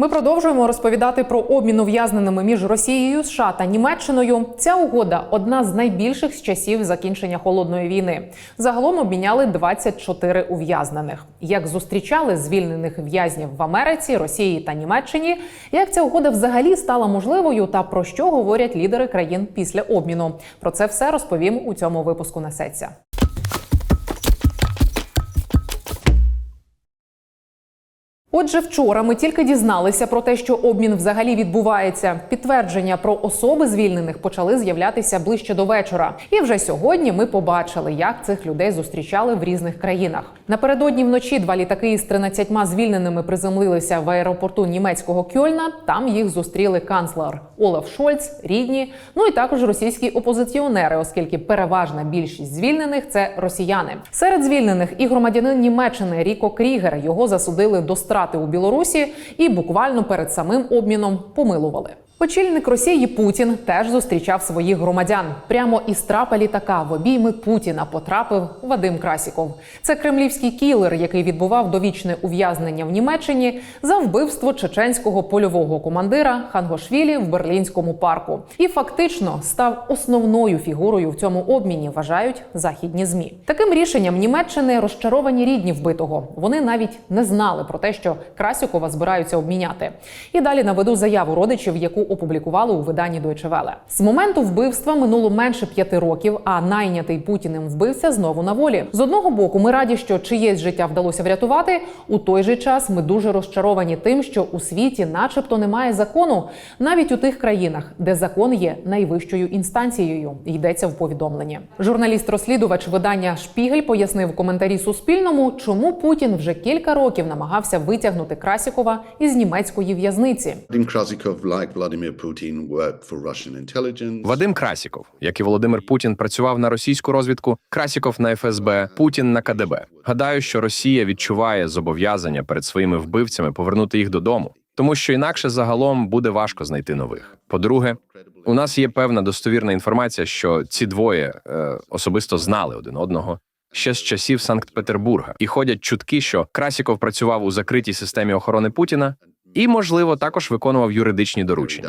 Ми продовжуємо розповідати про обмін ув'язненими між Росією, США та Німеччиною. Ця угода одна з найбільших з часів закінчення холодної війни. Загалом обміняли 24 ув'язнених. Як зустрічали звільнених в'язнів в Америці, Росії та Німеччині, як ця угода взагалі стала можливою, та про що говорять лідери країн після обміну. Про це все розповім у цьому випуску несеться. Отже, вчора ми тільки дізналися про те, що обмін взагалі відбувається. Підтвердження про особи звільнених почали з'являтися ближче до вечора. І вже сьогодні ми побачили, як цих людей зустрічали в різних країнах. Напередодні вночі два літаки із 13 звільненими приземлилися в аеропорту німецького Кьольна. Там їх зустріли канцлер Олаф Шольц, рідні, ну і також російські опозиціонери, оскільки переважна більшість звільнених це росіяни. Серед звільнених і громадянин Німеччини Ріко Крігер його засудили до страти у Білорусі і буквально перед самим обміном помилували. Очільник Росії Путін теж зустрічав своїх громадян. Прямо із трапа літака в обійми Путіна потрапив Вадим Красіков. Це кремлівський кілер, який відбував довічне ув'язнення в Німеччині за вбивство чеченського польового командира Хангошвілі в берлінському парку. І фактично став основною фігурою в цьому обміні. Вважають західні змі. Таким рішенням Німеччини розчаровані рідні вбитого. Вони навіть не знали про те, що Красікова збираються обміняти. І далі наведу заяву родичів, яку опублікували у виданні Deutsche Welle. З моменту вбивства минуло менше п'яти років, а найнятий путіним вбивця знову на волі. З одного боку, ми раді, що чиєсь життя вдалося врятувати. У той же час ми дуже розчаровані тим, що у світі, начебто, немає закону, навіть у тих країнах, де закон є найвищою інстанцією. Йдеться в повідомленні. Журналіст-розслідувач видання Шпігель пояснив коментарі Суспільному, чому Путін вже кілька років намагався витягнути Красікова із німецької в'язниці. Vadim Вадим Красіков, як і Володимир Путін, працював на російську розвідку, Красіков на ФСБ, Путін на КДБ. Гадаю, що Росія відчуває зобов'язання перед своїми вбивцями повернути їх додому, тому що інакше загалом буде важко знайти нових. По-друге, у нас є певна достовірна інформація, що ці двоє е, особисто знали один одного. Ще з часів Санкт-Петербурга і ходять чутки, що Красіков працював у закритій системі охорони Путіна і, можливо, також виконував юридичні доручення.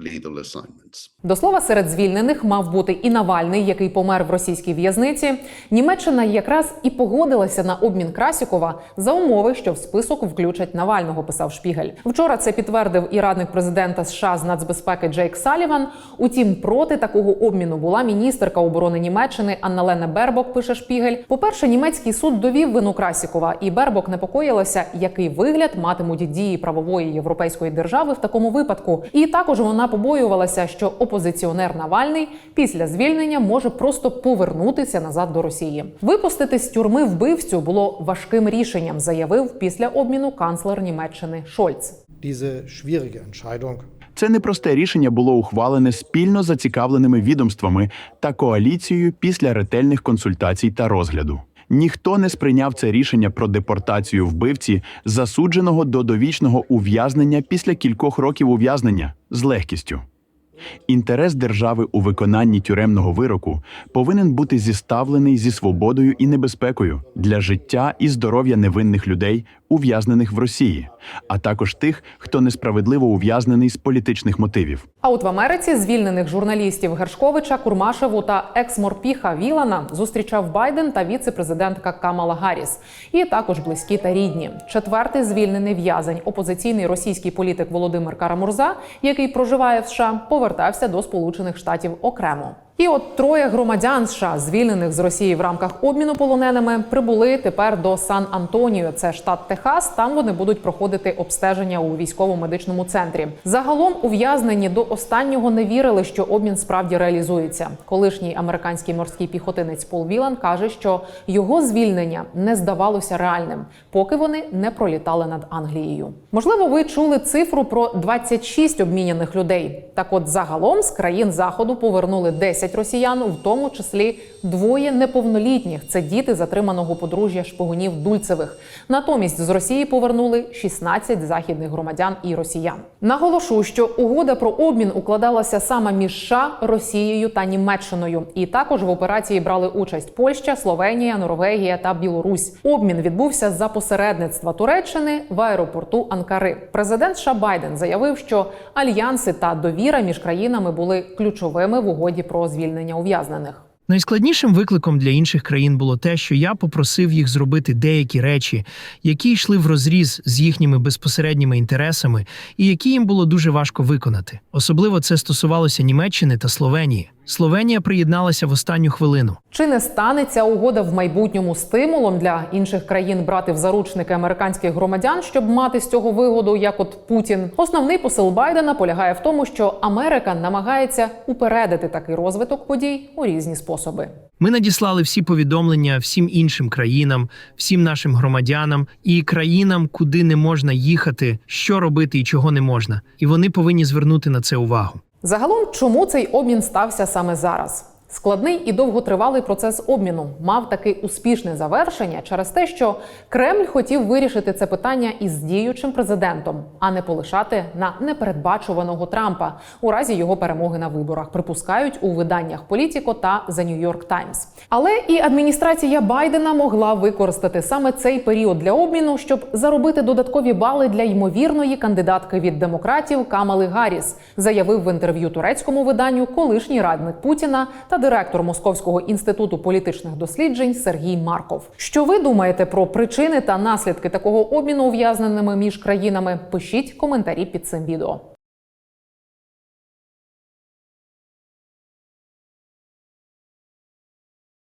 Out assignments. До слова, серед звільнених мав бути і Навальний, який помер в російській в'язниці. Німеччина якраз і погодилася на обмін Красікова за умови, що в список включать Навального. Писав Шпігель. Вчора це підтвердив і радник президента США з нацбезпеки Джейк Саліван. Утім, проти такого обміну була міністерка оборони Німеччини Анна-Лена Бербок. Пише Шпігель. По перше, німецький суд довів вину Красікова, і Бербок непокоїлася, який вигляд матимуть дії правової європейської держави в такому випадку. І також вона побоювалася, що опозиціонер Навальний після звільнення може просто повернутися назад до Росії. Випустити з тюрми вбивцю було важким рішенням, заявив після обміну канцлер Німеччини Шольц. Це непросте рішення було ухвалене спільно зацікавленими відомствами та коаліцією після ретельних консультацій та розгляду. Ніхто не сприйняв це рішення про депортацію вбивці, засудженого до довічного ув'язнення після кількох років ув'язнення з легкістю. Інтерес держави у виконанні тюремного вироку повинен бути зіставлений зі свободою і небезпекою для життя і здоров'я невинних людей, ув'язнених в Росії, а також тих, хто несправедливо ув'язнений з політичних мотивів. А от в Америці звільнених журналістів Гершковича, Курмашеву та екс-морпіха Вілана зустрічав Байден та віце-президентка Камала Гарріс, і також близькі та рідні. Четвертий звільнений в'язень, опозиційний російський політик Володимир Карамурза, який проживає в США, повертався до Сполучених Штатів окремо. І от троє громадян США, звільнених з Росії в рамках обміну полоненими, прибули тепер до Сан-Антоніо, це штат Техас. Там вони будуть проходити обстеження у військово-медичному центрі. Загалом ув'язнені до останнього не вірили, що обмін справді реалізується. Колишній американський морський піхотинець Пол Вілан каже, що його звільнення не здавалося реальним, поки вони не пролітали над Англією. Можливо, ви чули цифру про 26 обміняних людей. Так, от загалом з країн заходу повернули 10 10 росіян, в тому числі двоє неповнолітніх. Це діти затриманого подружжя шпигунів Дульцевих. Натомість з Росії повернули 16 західних громадян і росіян. Наголошу, що угода про обмін укладалася саме між США, Росією та Німеччиною. І також в операції брали участь Польща, Словенія, Норвегія та Білорусь. Обмін відбувся за посередництва Туреччини в аеропорту Анкари. Президент США Байден заявив, що альянси та довіра між країнами були ключовими в угоді про звільнення ув'язнених. Найскладнішим викликом для інших країн було те, що я попросив їх зробити деякі речі, які йшли в розріз з їхніми безпосередніми інтересами, і які їм було дуже важко виконати. Особливо це стосувалося Німеччини та Словенії. Словенія приєдналася в останню хвилину. Чи не стане ця угода в майбутньому стимулом для інших країн брати в заручники американських громадян, щоб мати з цього вигоду, як от Путін? Основний посил Байдена полягає в тому, що Америка намагається упередити такий розвиток подій у різні способи. Ми надіслали всі повідомлення всім іншим країнам, всім нашим громадянам і країнам, куди не можна їхати, що робити і чого не можна. І вони повинні звернути на це увагу. Загалом, чому цей обмін стався саме зараз? Складний і довготривалий процес обміну мав таки успішне завершення через те, що Кремль хотів вирішити це питання із діючим президентом, а не полишати на непередбачуваного Трампа у разі його перемоги на виборах. Припускають у виданнях Політіко та The New York Times. Але і адміністрація Байдена могла використати саме цей період для обміну, щоб заробити додаткові бали для ймовірної кандидатки від демократів Камали Гарріс, заявив в інтерв'ю турецькому виданню колишній радник Путіна та директор Московського інституту політичних досліджень Сергій Марков. Що ви думаєте про причини та наслідки такого обміну ув'язненими між країнами? Пишіть коментарі під цим відео.